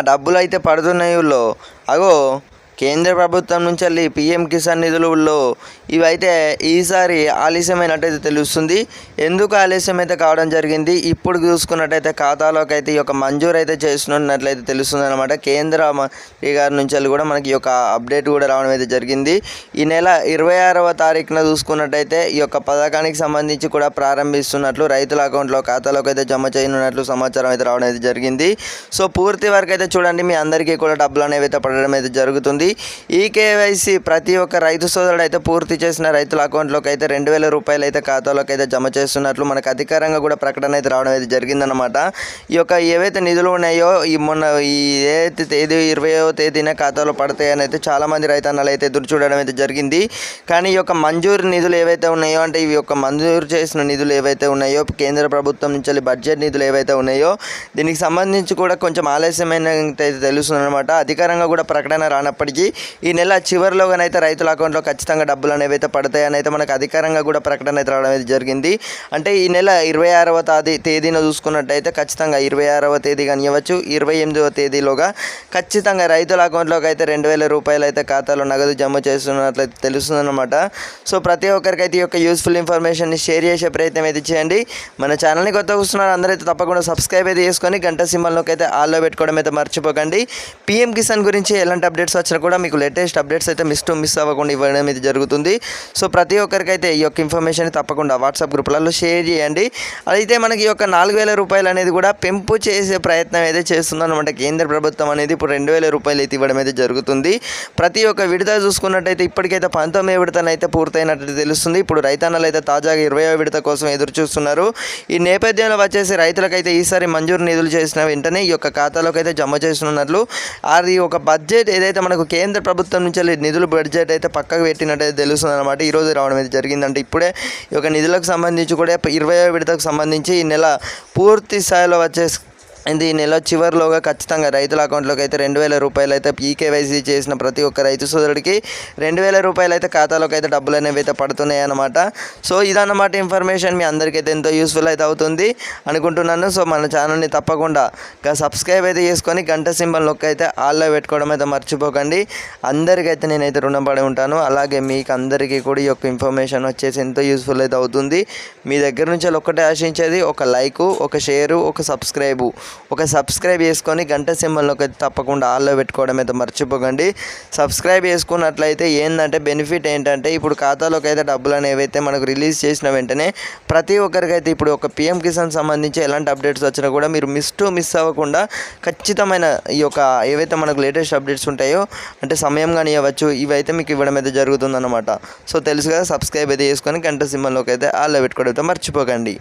డబ్బులు అయితే పడుతున్నాయి ఊళ్ళో. అగో. కేంద్ర ప్రభుత్వం నుంచి వెళ్ళి పిఎం కిసాన్ నిధులలో ఇవైతే ఈసారి ఆలస్యమైనట్టయితే తెలుస్తుంది. ఎందుకు ఆలస్యం అయితే కావడం జరిగింది? ఇప్పుడు చూసుకున్నట్టయితే ఖాతాలోకి అయితే ఈ యొక్క మంజూరు అయితే చేస్తున్నట్లయితే తెలుస్తుంది అనమాట కేంద్ర మంత్రి గారి నుంచి వెళ్ళి కూడా మనకి ఈ యొక్క అప్డేట్ కూడా రావడం అయితే జరిగింది. ఈ నెల ఇరవై ఆరవ తారీఖున చూసుకున్నట్టయితే ఈ యొక్క పథకానికి సంబంధించి కూడా ప్రారంభిస్తున్నట్లు రైతుల అకౌంట్లో ఖాతాలోకి అయితే జమ చేయనున్నట్లు సమాచారం అయితే రావడం అయితే జరిగింది. సో పూర్తి వరకు అయితే చూడండి. మీ అందరికీ కూడా డబ్బులు అనేవి అయితే పడడం అయితే జరుగుతుంది. ఈ కేవైసీ ప్రతి ఒక్క రైతు సోదరుడు అయితే పూర్తి చేసిన రైతుల అకౌంట్లోకి అయితే రెండు వేల రూపాయలు అయితే ఖాతాలోకి అయితే జమ చేస్తున్నట్లు మనకు అధికారంగా కూడా ప్రకటన అయితే రావడం అయితే జరిగిందనమాట ఈ యొక్క ఏవైతే నిధులు ఉన్నాయో ఈ మొన్న ఈ ఏదైతే తేదీ ఇరవయో తేదీన ఖాతాలో పడతాయని అయితే చాలామంది రైతన్నలు అయితే ఎదురు చూడడం అయితే జరిగింది. కానీ ఈ యొక్క మంజూరు నిధులు ఏవైతే ఉన్నాయో అంటే ఇవి యొక్క మంజూరు చేసిన నిధులు ఏవైతే ఉన్నాయో కేంద్ర ప్రభుత్వం నుంచి బడ్జెట్ నిధులు ఏవైతే ఉన్నాయో దీనికి సంబంధించి కూడా కొంచెం ఆలస్యమైన తెలుస్తుంది అనమాట అధికారంగా కూడా ప్రకటన రానప్పటికీ ఈ నెల చివరిలోగానైతే రైతుల అకౌంట్లో ఖచ్చితంగా డబ్బులు అనేవి అయితే పడతాయని అయితే మనకు అధికారంగా కూడా ప్రకటన అయితే రావడం అయితే జరిగింది. అంటే ఈ నెల ఇరవై ఆరవ తేదీ తేదీన చూసుకున్నట్టయితే ఖచ్చితంగా ఇరవై ఆరవ తేదీ కానివ్వచ్చు ఇరవై ఎనిమిదవ తేదీలోగా ఖచ్చితంగా రైతుల అకౌంట్లోకి అయితే రెండు వేల రూపాయలు అయితే ఖాతాలో నగదు జమ చేస్తున్నట్లయితే తెలుస్తుందన్నమాట. సో ప్రతి ఒక్కరికి అయితే ఈ యొక్క యూస్ఫుల్ ఇన్ఫర్మేషన్ని షేర్ చేసే ప్రయత్నం అయితే చేయండి. మన ఛానల్ని కొత్త వస్తున్నారు అందరైతే తప్పకుండా సబ్స్క్రైబ్ అయితే చేసుకొని గంట సింబల్లోకి అయితే ఆల్లో పెట్టుకోవడం అయితే మర్చిపోకండి. పిఎం కిసాన్ గురించి ఎలాంటి అప్డేట్స్ వచ్చినా కూడా మీకు లేటెస్ట్ అప్డేట్స్ అయితే మిస్ టు మిస్ అవ్వకుండా ఇవ్వడం అయితే జరుగుతుంది. సో ప్రతి ఒక్కరికైతే ఈ యొక్క ఇన్ఫర్మేషన్ తప్పకుండా వాట్సాప్ గ్రూపులలో షేర్ చేయండి. అయితే మనకి ఈ యొక్క నాలుగు వేల రూపాయలు అనేది కూడా పెంపు చేసే ప్రయత్నం అయితే చేస్తుందన్నమాట కేంద్ర ప్రభుత్వం అనేది. ఇప్పుడు రెండు వేల రూపాయలు అయితే ఇవ్వడం అయితే జరుగుతుంది. ప్రతి ఒక్క విడత చూసుకున్నట్టయితే ఇప్పటికైతే పంతొమ్మిది విడతనైతే పూర్తయినట్టు తెలుస్తుంది. ఇప్పుడు రైతన్నలు అయితే తాజాగా ఇరవై విడత కోసం ఎదురు చూస్తున్నారు. ఈ నేపథ్యంలో వచ్చేసి రైతులకైతే ఈసారి మంజూరు నిధులు చేసిన వెంటనే ఈ యొక్క ఖాతాలోకి అయితే జమ చేస్తున్నట్లు. అది ఒక బడ్జెట్ ఏదైతే మనకు కేంద్ర ప్రభుత్వం నుంచి నిధులు బడ్జెట్ అయితే పక్కకు పెట్టినట్టయితే తెలుస్తుంది అనమాట ఈరోజు రావడం అయితే జరిగిందంటే ఇప్పుడే ఈ యొక్క నిధులకు సంబంధించి కూడా ఇరవై విడతకు సంబంధించి ఈ నెల పూర్తి స్థాయిలో వచ్చే ఇది ఈ నెల చివరిలోగా ఖచ్చితంగా రైతుల అకౌంట్లోకి అయితే రెండు వేల రూపాయలు అయితే ఈకేవైసీ చేసిన ప్రతి ఒక్క రైతు సోదరుడికి రెండు వేల రూపాయలు అయితే ఖాతాలోకి అయితే డబ్బులు అనేవి అయితే పడుతున్నాయి అనమాట సో ఇదన్నమాట ఇన్ఫర్మేషన్. మీ అందరికైతే ఎంతో యూస్ఫుల్ అయితే అవుతుంది అనుకుంటున్నాను. సో మన ఛానల్ని తప్పకుండా సబ్స్క్రైబ్ అయితే చేసుకొని గంట సింబల్ నొక్క అయితే ఆల్లో పెట్టుకోవడం అయితే మర్చిపోకండి. అందరికైతే నేనైతే రుణపడి ఉంటాను. అలాగే మీకు అందరికీ కూడా ఈ యొక్క ఇన్ఫర్మేషన్ వచ్చేసి ఎంతో యూస్ఫుల్ అయితే అవుతుంది. మీ దగ్గర నుంచి ఒక్కటే ఆశించేది ఒక లైకు ఒక షేరు ఒక సబ్స్క్రైబు. ఒక సబ్స్క్రైబ్ చేసుకొని గంట సింబల్లోకి అయితే తప్పకుండా ఆల్లో పెట్టుకోవడం అయితే మర్చిపోకండి. సబ్స్క్రైబ్ చేసుకున్నట్లయితే ఏంటంటే బెనిఫిట్ ఏంటంటే ఇప్పుడు ఖాతాలోకి అయితే డబ్బులు అనేవి అయితే మనకు రిలీజ్ చేసిన వెంటనే ప్రతి ఒక్కరికైతే ఇప్పుడు ఒక పిఎం కిసాన్ సంబంధించి ఎలాంటి అప్డేట్స్ వచ్చినా కూడా మీరు మిస్ టు మిస్ అవ్వకుండా ఖచ్చితమైన ఈ యొక్క ఏవైతే మనకు లేటెస్ట్ అప్డేట్స్ ఉంటాయో అంటే సమయం కానీ ఇవ్వచ్చు ఇవైతే మీకు ఇవ్వడం అయితే జరుగుతుందన్నమాట. సో తెలుసు కదా సబ్స్క్రైబ్ అయితే చేసుకొని గంట సింబల్లోకి అయితే ఆల్లో పెట్టుకోవడం అయితే మర్చిపోకండి.